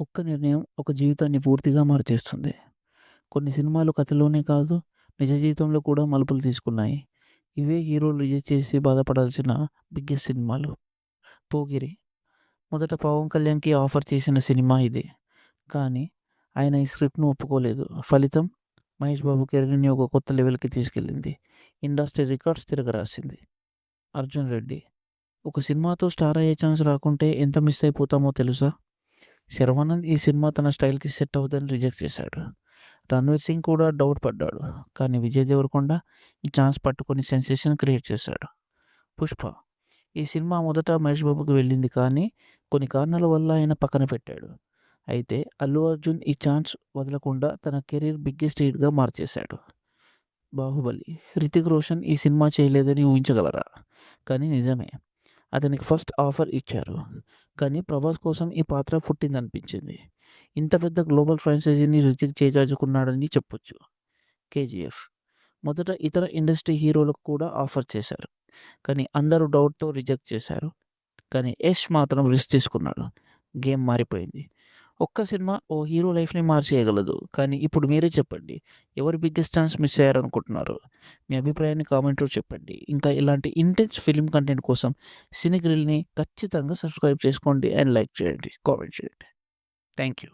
ఒక్క నిర్ణయం ఒక జీవితాన్ని పూర్తిగా మార్చేస్తుంది. కొన్ని సినిమాలు కథలోనే కాదు, నిజ జీవితంలో కూడా మలుపులు తీసుకున్నాయి. ఇవే హీరోలు రిజెక్ట్ చేసి బాధపడాల్సిన బిగ్గెస్ట్ సినిమాలు. 'పోకిరి' మొదట పవన్ కళ్యాణ్‌కి ఆఫర్ చేసిన సినిమా ఇది కానీ ఆయన ఈ స్క్రిప్ట్‌ను ఒప్పుకోలేదు. ఫలితం మహేష్ బాబు కెరీర్‌ని ఒక కొత్త లెవెల్‌కి తీసుకెళ్ళింది. ఇండస్ట్రీ రికార్డ్స్ తిరగరాసింది. 'అర్జున్ రెడ్డి' ఒక సినిమాతో స్టార్ అయ్యే ఛాన్స్ రాకుంటే ఎంత మిస్ అయిపోతామో తెలుసా? శర్వానంద్ ఈ సినిమా తన స్టైల్‌కి సెట్ అవుతుందని రిజెక్ట్ చేశాడు. రణ్వీర్ సింగ్ కూడా డౌట్ పడ్డాడు. కానీ విజయ్ దేవరకొండ ఈ ఛాన్స్ పట్టుకొని సెన్సేషన్ క్రియేట్ చేశాడు. 'పుష్ప' ఈ సినిమా మొదట మహేష్ బాబుకి వెళ్ళింది కానీ కొన్ని కారణాల వల్ల ఆయన పక్కన పెట్టాడు. అయితే అల్లు అర్జున్ ఈ ఛాన్స్ వదలకుండా తన కెరీర్ బిగ్గెస్ట్ హిట్‌గా మార్చేశాడు. 'బాహుబలి' రితిక్ రోషన్ ఈ సినిమా చేయలేదని ఊహించగలరా? కానీ నిజమే. అతనికి ఫస్ట్ ఆఫర్ ఇచ్చారు. కానీ ప్రభాస్ కోసం ఈ పాత్ర పుట్టిందనిపించింది. ఇంత పెద్ద గ్లోబల్ ఫ్రాంచైజీని రిజెక్ట్ చేజార్చుకున్నాడని చెప్పొచ్చు. 'కేజీఎఫ్' మొదట ఇతర ఇండస్ట్రీ హీరోలకు కూడా ఆఫర్ చేశారు. కానీ అందరూ డౌట్‌తో రిజెక్ట్ చేశారు. కానీ యష్ మాత్రం రిస్క్ తీసుకున్నాడు. గేమ్ మారిపోయింది. ఒక్క సినిమా ఓ హీరో లైఫ్‌ని మార్చేయగలదు. కానీ ఇప్పుడు మీరే చెప్పండి. ఎవరు బిగ్గెస్ట్ ఛాన్స్ మిస్ అయ్యారనుకుంటున్నారు? మీ అభిప్రాయాన్ని కామెంట్‌లో చెప్పండి. ఇంకా ఇలాంటి ఇంటెన్స్ ఫిలిం కంటెంట్ కోసం సినీ గ్రిల్‌ని ఖచ్చితంగా సబ్స్క్రైబ్ చేసుకోండి అండ్ లైక్ చేయండి. కామెంట్ చేయండి. Thank you.